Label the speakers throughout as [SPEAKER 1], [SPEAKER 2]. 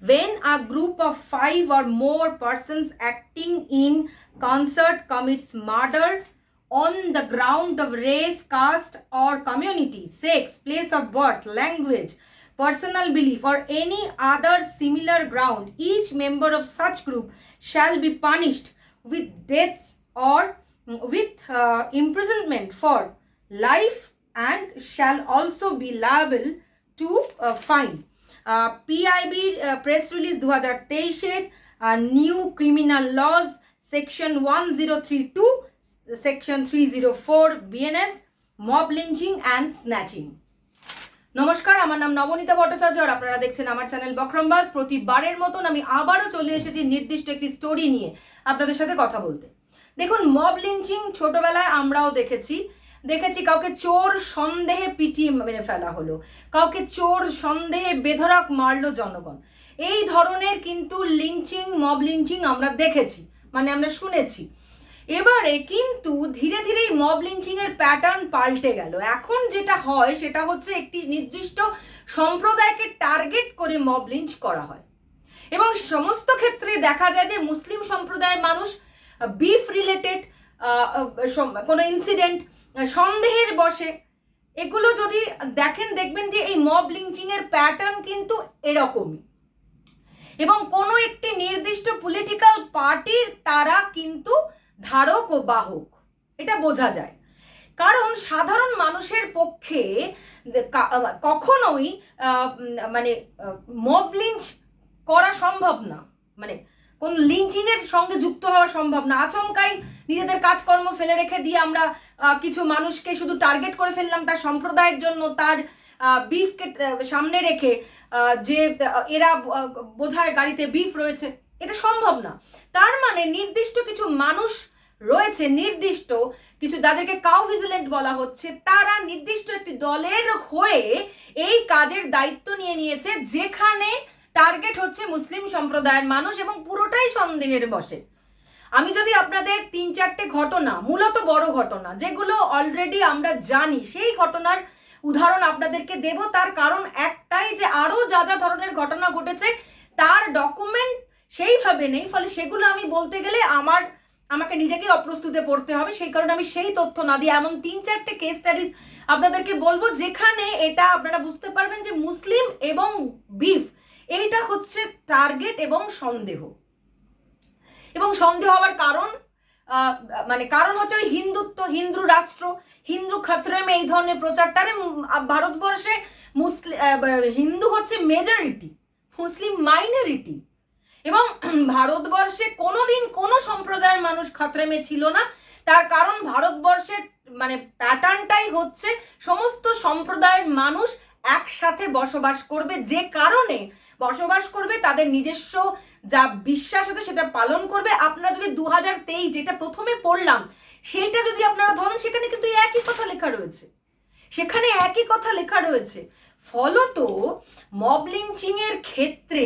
[SPEAKER 1] when a group of five or more persons acting in concert commits murder on the ground of race, caste, or community, sex, place of birth, language, personal belief, or any other similar ground, each member of such group shall be punished with death or with uh, imprisonment for life and shall also be liable to uh, fine. PIB press release দু হাজার তেইশের new criminal laws section one zero three two section three zero four BNS mob lynching and snatching নমস্কার, আমার নাম নবনীতা ভট্টাচার্য, আর আপনারা দেখছেন আমার channel বক্রমবাজ প্রতিবারের মতন আমি আবারও চলে এসেছি নির্দিষ্ট একটি স্টোরি নিয়ে আপনাদের সাথে কথা বলতে। দেখুন মব লিঞ্চিং ছোটবেলায় আমরাও দেখেছি দেখেছি কাউকে চোর সন্দেহে পিটিয়ে মেরে ফেলা হলো। কাউকে চোর সন্দেহে বেধড়ক মারলো জনগণ। এই ধরনের কিন্তু লিঞ্চিং মব লিঞ্চিং আমরা দেখেছি মানে আমরা শুনেছি। এবারে কিন্তু ধীরে ধীরে এই মব লিঞ্চিং এর প্যাটার্ন পাল্টে গেল। এখন যেটা হয়, সেটা হচ্ছে একটি নির্দিষ্ট সম্প্রদায়কে টার্গেট করে মব লিঞ্চ করা হয়। এবং সমস্ত ক্ষেত্রে দেখা যায় যে মুসলিম সম্প্রদায়ের মানুষ বিফ রিলেটেড কোনো ইনসিডেন্ট সন্দেহের বসে। এগুলো যদি দেখেন, দেখবেন যে এই মব লিঞ্চিং এর প্যাটার্ন কিন্তু এরকমই। এবং কোনো একটি নির্দিষ্ট পলিটিক্যাল পার্টির তারা কিন্তু ধারক ও বাহক। এটা বোঝা যায়। কারণ সাধারণ মানুষের পক্ষে কখনোই মানে মব লিঞ্চ করা সম্ভব না। মানে কোন লিঞ্চিং এর সঙ্গে যুক্ত হওয়া সম্ভব না। আচমকাই নিজেদের কাজকর্ম ফেলে রেখে দিয়ে আমরা কিছু মানুষকে শুধু টার্গেট করে ফেললাম তার সম্প্রদায়ের জন্য, তার বিফকে সামনে রেখে যে এরা বোধ হয় গাড়িতে বিফ রয়েছে, এটা সম্ভব না। তার মানে নির্দিষ্ট কিছু মানুষ রয়েছে, নির্দিষ্ট কিছু যাদেরকে কাউ ভিজিলেন্ট বলা হচ্ছে, তারা নির্দিষ্ট একটি দলের হয়ে এই কাজের দায়িত্ব নিয়ে নিয়েছে, যেখানে টার্গেট হচ্ছে মুসলিম সম্প্রদায়ের মানুষ এবং পুরোটাই সন্দেহের বসে। আমি যদি আপনাদের তিন চারটে ঘটনা, মূলত বড় ঘটনা, যেগুলো অলরেডি আমরা জানি, সেই ঘটনার উদাহরণ আপনাদেরকে দেব। তার কারণ একটাই যে আরও যা যা ধরনের ঘটনা ঘটেছে, তার ডকুমেন্ট সেইভাবে নেই, ফলে সেগুলো আমি বলতে গেলে আমার, আমাকে নিজেকেই অপ্রস্তুতে পড়তে হবে। সেই কারণে আমি সেই তথ্য না দিয়ে এমন তিন চারটে কেস স্টাডিজ আপনাদেরকে বলব, যেখানে এটা আপনারা বুঝতে পারবেন যে মুসলিম এবং বিফ এইটা হচ্ছে টার্গেট এবং সন্দেহ। এবং সন্দেহ হওয়ার কারণ মানে কারণ হচ্ছে ওই হিন্দুত্ব, হিন্দু রাষ্ট্র, হিন্দু খাতরেমে এই ধরনের প্রচারটারে ভারতবর্ষে মুসলিম হিন্দু হচ্ছে মেজরিটি মুসলিম মাইনরিটি এবং ভারতবর্ষে কোনোদিন কোনো সম্প্রদায়ের মানুষ খাতরেমে ছিল না। তার কারণ ভারতবর্ষের মানে প্যাটার্নটাই হচ্ছে সমস্ত সম্প্রদায়ের মানুষ একসাথে বসবাস করবে, যে কারণে বসবাস করবে, তাদের নিজস্ব যা বিশ্বাস আছে সেটা পালন করবে। আপনারা যদি দু হাজার তেইশ যেটা প্রথমে পড়লাম, সেইটা যদি আপনারা ধরেন, সেখানে কিন্তু একই কথা লেখা রয়েছে। সেখানে একই কথা লেখা রয়েছে। ফলত মব লিঞ্চিং এর ক্ষেত্রে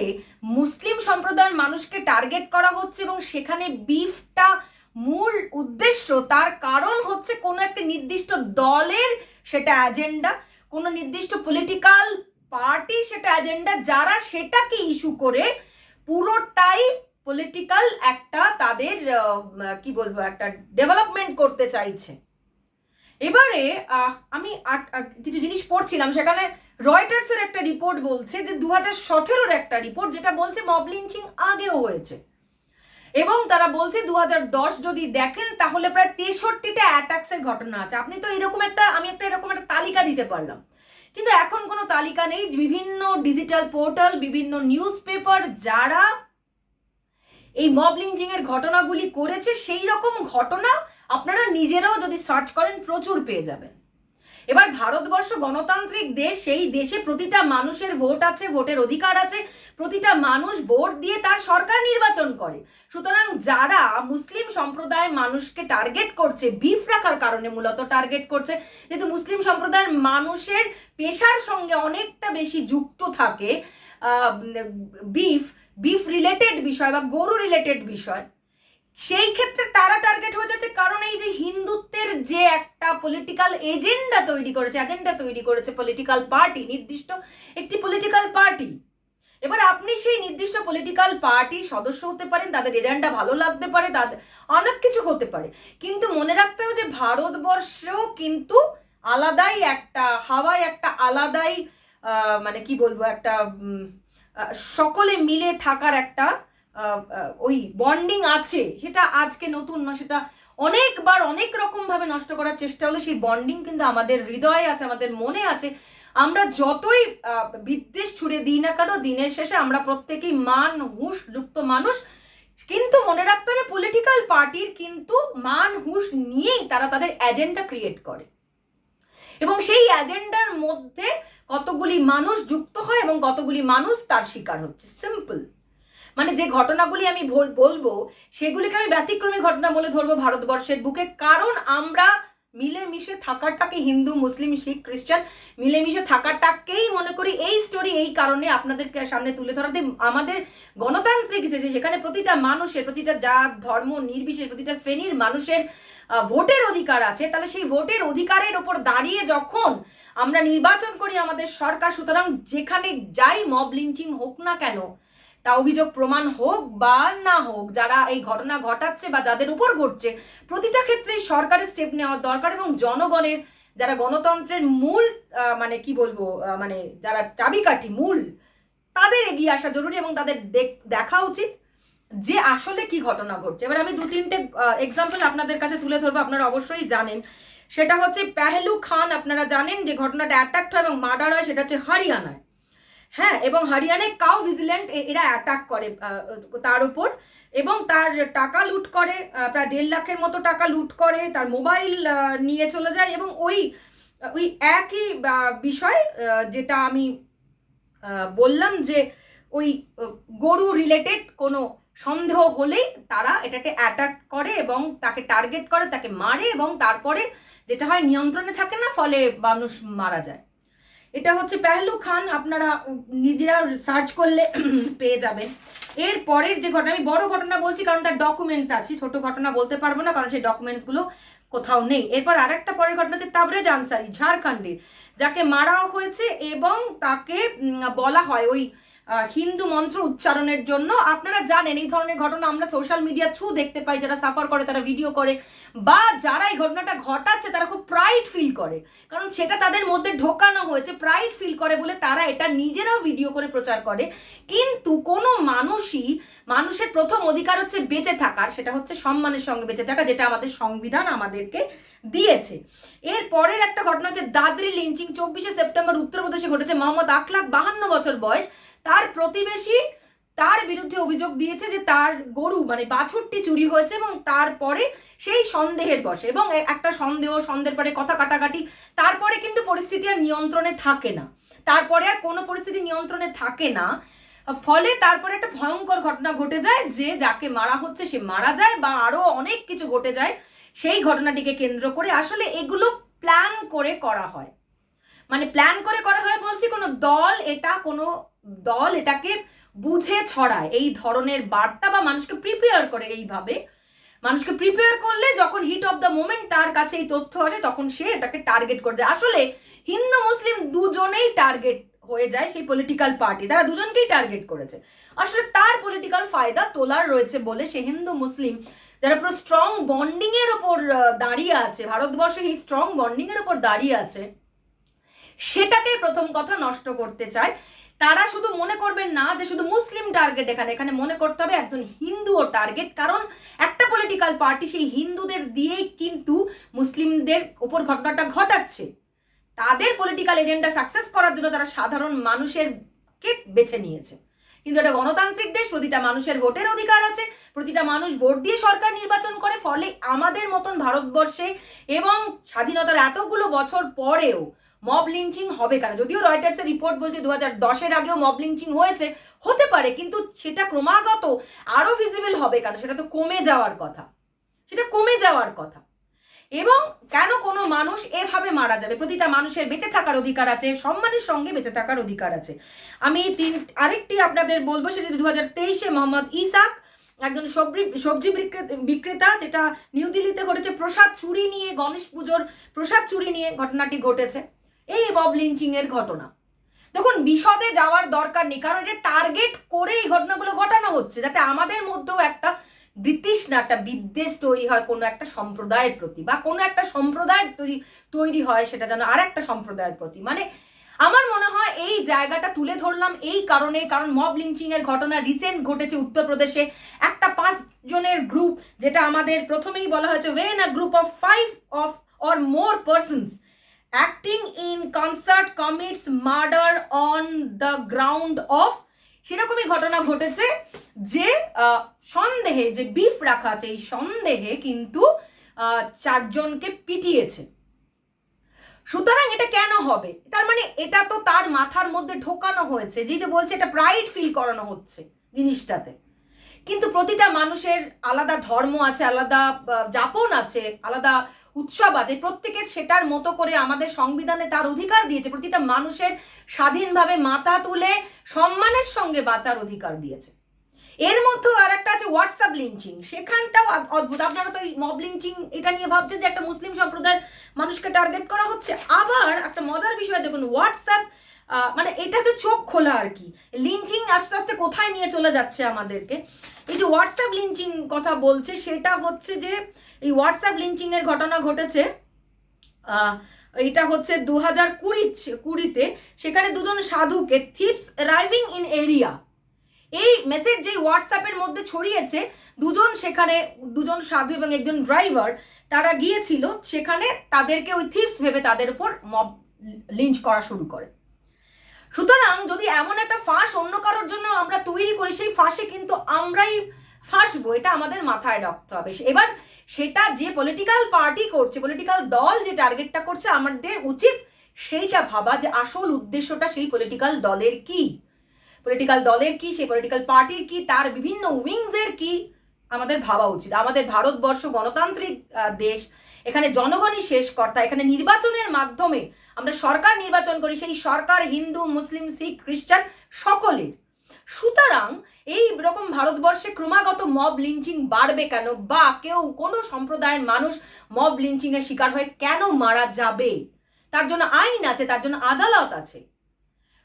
[SPEAKER 1] মুসলিম সম্প্রদায়ের মানুষকে টার্গেট করা হচ্ছে এবং সেখানে বিফটা মূল উদ্দেশ্য, তার কারণ হচ্ছে কোনো একটা নির্দিষ্ট দলের সেটা এজেন্ডা কোনো নির্দিষ্ট পলিটিক্যাল পার্টি সেটা এজেন্ডা যারা সেটাকে ইস্যু করে পুরোটাই পলিটিক্যাল একটা তাদের কি বলব, একটা ডেভেলপমেন্ট করতে চাইছে। এবারে আমি কিছু জিনিস পড়ছিলাম, সেখানে রয়টার্সের একটা রিপোর্ট বলছে যে দু হাজার সতেরোর একটা রিপোর্ট যেটা বলছে মব লিঞ্চিং আগেও হয়েছে। এবং তারা বলছে দু যদি দেখেন, তাহলে প্রায় তেষট্টিটা অ্যাটাক্সের ঘটনা আছে। আপনি তো এরকম একটা, আমি একটা এরকম একটা তালিকা দিতে পারলাম। কিন্তু এখন কোনো তালিকা নেই। বিভিন্ন ডিজিটাল পোর্টাল বিভিন্ন নিউজ পেপার যারা এই মব এর ঘটনাগুলি করেছে সেই রকম ঘটনা আপনারা নিজেরাও যদি সার্চ করেন, প্রচুর পেয়ে যাবেন। এবার ভারতবর্ষ গণতান্ত্রিক দেশ, সেই দেশে প্রতিটা মানুষের ভোট আছে, ভোটের অধিকার আছে, প্রতিটা মানুষ ভোট দিয়ে তার সরকার নির্বাচন করে। সুতরাং যারা মুসলিম সম্প্রদায়ের মানুষকে টার্গেট করছে বিফ রাখার কারণে মূলত টার্গেট করছে, যেহেতু মুসলিম সম্প্রদায়ের মানুষের পেশার সঙ্গে অনেকটা বেশি যুক্ত থাকে বিফ বিফ রিলেটেড বিষয় বা গরু রিলেটেড বিষয়। সেই ক্ষেত্রে তারা টার্গেট হয়ে যাচ্ছে কারণ এই যে হিন্দুত্বের যে একটা পলিটিক্যাল এজেন্ডা তৈরি করেছে এজেন্ডা তৈরি করেছে পলিটিক্যাল পার্টি নির্দিষ্ট একটি পলিটিক্যাল পার্টি এবার আপনি সেই নির্দিষ্ট পলিটিক্যাল পার্টির সদস্য হতে পারেন, তাদের এজেন্ডা ভালো লাগতে পারে, তাদের অনেক কিছু হতে পারে। কিন্তু মনে রাখতে হবে যে ভারতবর্ষেও কিন্তু আলাদাই একটা, হাওয়ায় একটা আলাদাই মানে কি বলব, একটা সকলে মিলে থাকার একটা ওই বন্ডিং আছে, সেটা আজকে নতুন না সেটা অনেকবার অনেক রকম ভাবে নষ্ট করার চেষ্টা হলো, সেই বন্ডিং কিন্তু আমাদের হৃদয়ে আছে, আমাদের মনে আছে। আমরা যতই বিদ্বেষ ছুড়ে দিই না কেন, দিনের শেষে আমরা প্রত্যেকেই মান, হুঁশ যুক্ত মানুষ। কিন্তু মনে রাখতে হবে পলিটিক্যাল পার্টির কিন্তু মান, হুঁশ নিয়েই তারা তাদের এজেন্ডা ক্রিয়েট করে। এবং সেই এজেন্ডার মধ্যে কতগুলি মানুষ যুক্ত হয় এবং কতগুলি মানুষ তার শিকার হচ্ছে। সিম্পল মানে যে ঘটনাগুলি আমি বলব, সেগুলিকে আমি ব্যতিক্রমী ঘটনা বলে ধরবো ভারতবর্ষের বুকে। কারণ আমরা মিলেমিশে থাকাটাকে হিন্দু, মুসলিম, শিখ, খ্রিস্টান মিলেমিশে থাকাটাকেই মনে করি এই স্টোরি এই কারণে আপনাদেরকে সামনে তুলে ধরাতে আমাদের গণতান্ত্রিক যে সেখানে প্রতিটা মানুষের, প্রতিটা জাত, ধর্ম, নির্বিশেষ প্রতিটা শ্রেণির মানুষের ভোটের অধিকার আছে। তাহলে সেই ভোটের অধিকারের ওপর দাঁড়িয়ে যখন আমরা নির্বাচন করি আমাদের সরকার, সুতরাং যেখানে যাই মব লিঞ্চিং হোক না কেন তা অভিযোগ প্রমাণ হোক বা না হোক, যারা এই ঘটনা ঘটাচ্ছে বা যাদের উপর ঘটছে, প্রতিটা ক্ষেত্রেই সরকারের স্টেপ নেওয়া দরকার এবং জনগণের, যারা গণতন্ত্রের মূল মানে কি বলব মানে যারা চাবিকাঠি মূল, তাদের এগিয়ে আসা জরুরি এবং তাদের দেখ- উচিত যে আসলে কি ঘটনা ঘটছে। এবার আমি দু তিনটে এক্সাম্পল আপনাদের কাছে তুলে ধরবো, আপনারা অবশ্যই জানেন। সেটা হচ্ছে পেহলু খান, আপনারা জানেন যে ঘটনাটা অ্যাটাক হয় এবং মার্ডার হয়, সেটা হচ্ছে হরিয়ানায়। হ্যাঁ এবং হরিয়ানায় কাউ ভিজিল্যান্ট এরা অ্যাটাক করে তার উপর। এবং তার টাকা লুট করে প্রায় দেড় লাখের মতো টাকা লুট করে, তার মোবাইল নিয়ে চলে যায় এবং ওই ওই একই বিষয় যেটা আমি বললাম যে ওই গরু রিলেটেড কোনো সন্দেহ হলেই তারা এটাকে অ্যাটাক করে এবং তাকে টার্গেট করে, তাকে মারে এবং তারপরে যেটা হয় নিয়ন্ত্রণে থাকে না, ফলে মানুষ মারা যায়। এটা হচ্ছে পেহলু খান, আপনারা নিজেরা সার্চ করলে পেয়ে যাবেন। এর পরের যে ঘটনা, আমি বড় ঘটনা বলছি কারণ তার ডকুমেন্টস আছে, ছোট ঘটনা বলতে পারব না কারণ সেই ডকুমেন্টসগুলো কোথাও নেই। এরপর আরেকটা পরের ঘটনা হচ্ছে তাবরেজ আনসারি, ঝাড়খণ্ডের, যাকে মারাও হয়েছে এবং তাকে বলা হয় ওই হিন্দু মন্ত্র উচ্চারণের জন্য। আপনারা জানেন, এই ধরনের ঘটনা আমরা সোশ্যাল মিডিয়া থ্রু দেখতে পাই, যারা সাফার করে, তারা ভিডিও করে, বা যারা এই ঘটনাটা ঘটাচ্ছে, তারা খুব প্রাইড ফিল করে। কারণ সেটা তাদের মধ্যে ঢোকানো হয়েছে প্রাইড ফিল করে বলে তারা এটা নিজেরাও ভিডিও করে প্রচার করে। কিন্তু কোনো মানুষই, মানুষের প্রথম অধিকার হচ্ছে বেঁচে থাকার, সেটা হচ্ছে সম্মানের সঙ্গে বেঁচে থাকা, যেটা আমাদের সংবিধান আমাদেরকে দিয়েছে। এর পরের একটা ঘটনা হচ্ছে দাদরি লিঞ্চিং চব্বিশে সেপ্টেম্বর উত্তরপ্রদেশে ঘটেছে। মোহাম্মদ আখলাক বাহান্ন বছর বয়স। তার প্রতিবেশী তার বিরুদ্ধে অভিযোগ দিয়েছে যে তার গরু মানে বাছুরটি চুরি হয়েছে এবং তারপরে সেই সন্দেহের বসে এবং একটা সন্দেহ, সন্দেহের পরে কথা কাটাকাটি, তারপরে কিন্তু পরিস্থিতি আর নিয়ন্ত্রণে থাকে না। তারপরে আর কোনো পরিস্থিতি নিয়ন্ত্রণে থাকে না। ফলে তারপরে একটা ভয়ঙ্কর ঘটনা ঘটে যায় যে যাকে মারা হচ্ছে সে মারা যায় বা আরও অনেক কিছু ঘটে যায়, সেই ঘটনাটিকে কেন্দ্র করে আসলে এগুলো প্ল্যান করে করা হয়। মানে প্ল্যান করে করা হয় বলছি কোনো দল, এটা কোনো দল এটাকে বুঝে ছড়ায়। এই ধরনের বার্তা বা মানুষকে প্রিপেয়ার করে এইভাবে। মানুষকে প্রিপেয়ার করলে যখন হিট অফ দ্য মোমেন্ট তার কাছে এই তথ্য আসে, তখন সে এটাকে টার্গেট করে দেয়। আসলে হিন্দু, মুসলিম দুজনেই টার্গেট হয়ে যায় সেই পলিটিক্যাল পার্টি তারা দুজনকেই টার্গেট করেছে। আসলে তার পলিটিক্যাল ফায়দা তোলার রয়েছে বলে সে হিন্দু, মুসলিম যারা পুরো স্ট্রং বন্ডিং এর ওপর দাঁড়িয়ে আছে ভারতবর্ষের এই স্ট্রং বন্ডিং এর ওপর দাঁড়িয়ে আছে সেটাকে প্রথম কথা নষ্ট করতে চায়। তারা শুধু মনে করবেন না যে শুধু মুসলিম টার্গেট এখানে এখানে মনে করতে হবে একজন হিন্দুও টার্গেট কারণ একটা পলিটিক্যাল পার্টি সেই হিন্দুদের দিয়েই কিন্তু মুসলিমদের উপর ঘটনাটা ঘটাচ্ছে। তাদের পলিটিক্যাল এজেন্ডা সাকসেস করার জন্য তারা সাধারণ মানুষের কে বেছে নিয়েছে। কিন্তু এটা গণতান্ত্রিক দেশ, প্রতিটা মানুষের ভোটের অধিকার আছে, প্রতিটা মানুষ ভোট দিয়ে সরকার নির্বাচন করে, ফলে আমাদের মতন ভারতবর্ষে এবং স্বাধীনতার এতগুলো বছর পরেও মব লিঞ্চিং হবে কেন? যদিও রয়টার্সের রিপোর্ট বলছে দু হাজার দশের আগেও মব লিঞ্চিং হয়েছে, হতে পারে, কিন্তু সেটা ক্রমাগত আরও ভিজিবল হবে কেন? সেটা তো কমে যাওয়ার কথা। সেটা কমে যাওয়ার কথা। এবং কেন কোনো মানুষ এভাবে মারা যাবে? প্রতিটা মানুষের বেঁচে থাকার অধিকার আছে, সম্মানের সঙ্গে বেঁচে থাকার অধিকার আছে। আমি তিন, আরেকটি আপনাদের বলব, সেটা দু হাজার তেইশে মোহাম্মদ ইসাক, একজন সবজি সবজি বিক্রেতা, যেটা নিউ দিল্লিতে ঘটেছে। প্রসাদ চুরি নিয়ে, গণেশ পুজোর প্রসাদ চুরি নিয়ে ঘটনাটি ঘটেছে। এই বব লিঞ্চিং এর ঘটনা। দেখুন, বিশদে যাওয়ার দরকার নেই, কারণ এটা টার্গেট করে এই ঘটনাগুলো ঘটানো হচ্ছে, যাতে আমাদের মধ্যেও একটা বৃত্তিষ্ণা একটা বিদ্বেষ তৈরি হয়, কোনো একটা সম্প্রদায়ের প্রতি, বা কোনো একটা সম্প্রদায়ের তৈরি তৈরি হয় সেটা যেন আর একটা সম্প্রদায়ের প্রতি। মানে আমার মনে হয় এই জায়গাটা তুলে ধরলাম এই কারণে, কারণ মব লিঞ্চিং এর ঘটনা রিসেন্ট ঘটেছে উত্তরপ্রদেশে। একটা পাঁচ জনের গ্রুপ যেটা আমাদের প্রথমেই বলা হয়েছে when a group of five of or more persons acting in concert commits murder on the ground of সেরকমই ঘটনা ঘটেছে যে সন্দেহে, যে বিফ রাখা আছে, এই সন্দেহে কিন্তু চারজনকে পিটিয়েছে। সুতরাং এটা কেন হবে? তার মানে এটা তো তার মাথার মধ্যে ঢোকানো হয়েছে, যে যে বলছে এটা প্রাইড ফিল করানো হচ্ছে জিনিসটাতে। কিন্তু প্রতিটা মানুষের আলাদা ধর্ম আছে, আলাদা যাপন আছে, আলাদা উৎসব আছে, প্রত্যেকে সেটার মতো করে আমাদের সংবিধানে তার অধিকার দিয়েছে, প্রতিটা মানুষের স্বাধীনভাবে মাথা তুলে সম্মানের সঙ্গে বাঁচার অধিকার দিয়েছে। এর মধ্যেও আর একটা আছে হোয়াটসঅ্যাপ লিঞ্চিং সেখানটাও অদ্ভুত। আপনারা তো এই মব লিঞ্চিং এটা নিয়ে ভাবছেন যে একটা মুসলিম সম্প্রদায়ের মানুষকে টার্গেট করা হচ্ছে। আবার একটা মজার বিষয় দেখুন হোয়াটসঅ্যাপ মানে এটা তো চোখ খোলা আর কি। লিঞ্চিং আস্তে আস্তে কোথায় নিয়ে চলে যাচ্ছে আমাদেরকে? এই যে হোয়াটসঅ্যাপ লিঞ্চিং কথা বলছে, সেটা হচ্ছে যে এই হোয়াটসঅ্যাপ লিঞ্চিং এর ঘটনা ঘটেছে এটা হচ্ছে দু হাজার কুড়ি কুড়িতে সেখানে দুজন সাধুকে থিপস অ্যারাইভিং ইন এরিয়া এই মেসেজ যে হোয়াটসঅ্যাপের মধ্যে ছড়িয়েছে, দুজন সেখানে, দুজন সাধু এবং একজন ড্রাইভার তারা গিয়েছিল, সেখানে তাদেরকে ওই থিপস ভেবে তাদের উপর মব লিঞ্চ করা শুরু করে। সুতরাং যদি এমন একটা ফাঁস অন্য কারোর জন্য আমরা তৈরি করি, সেই ফাঁসে কিন্তু আমরাই ফাঁসবো এটা আমাদের মাথায় রাখতে হবে। এবার সেটা যে পলিটিক্যাল পার্টি করছে পলিটিক্যাল দল যে টার্গেটটা করছে, আমাদের উচিত সেইটা ভাবা যে আসল উদ্দেশ্যটা সেই পলিটিক্যাল দলের কি। পলিটিক্যাল দলের কি, সেই পলিটিক্যাল পার্টির কি, তার বিভিন্ন উইংসের কি আমাদের ভাবা উচিত। আমাদের ভারতবর্ষ গণতান্ত্রিক দেশ, এখানে জনগণই শেষ কর্তা, এখানে নির্বাচনের মাধ্যমে আমরা সরকার নির্বাচন করি, সেই সরকার হিন্দু, মুসলিম, শিখ, খ্রিস্টান সকলের। সুতরাং এই রকম ভারতবর্ষে ক্রমাগত মব লিঞ্চিং বাড়বে কেন? বা কেউ কোনো সম্প্রদায়ের মানুষ মব লিঞ্চিং এর শিকার হয়ে কেন মারা যাবে? তার জন্য আইন আছে, তার জন্য আদালত আছে।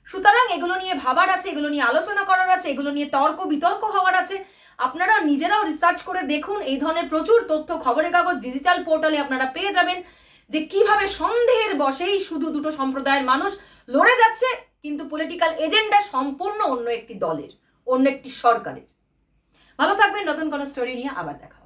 [SPEAKER 1] সুতরাং এগুলো নিয়ে ভাবার আছে, এগুলো নিয়ে আলোচনা করার আছে, এগুলো নিয়ে তর্ক বিতর্ক হওয়ার আছে। আপনারা নিজেরাও রিসার্চ করে দেখুন, এই ধরনের প্রচুর তথ্য খবরের কাগজ ডিজিটাল পোর্টালে আপনারা পেয়ে যাবেন। যে কীভাবে সন্দেহের বশেই শুধু দুটো সম্প্রদায়ের মানুষ লড়ে যাচ্ছে কিন্তু পলিটিক্যাল এজেন্ডা সম্পূর্ণ অন্য একটি দলের, অন্য একটি সরকারের ভালো থাকবেন, নতুন কোনো স্টোরি নিয়ে আবার দেখা।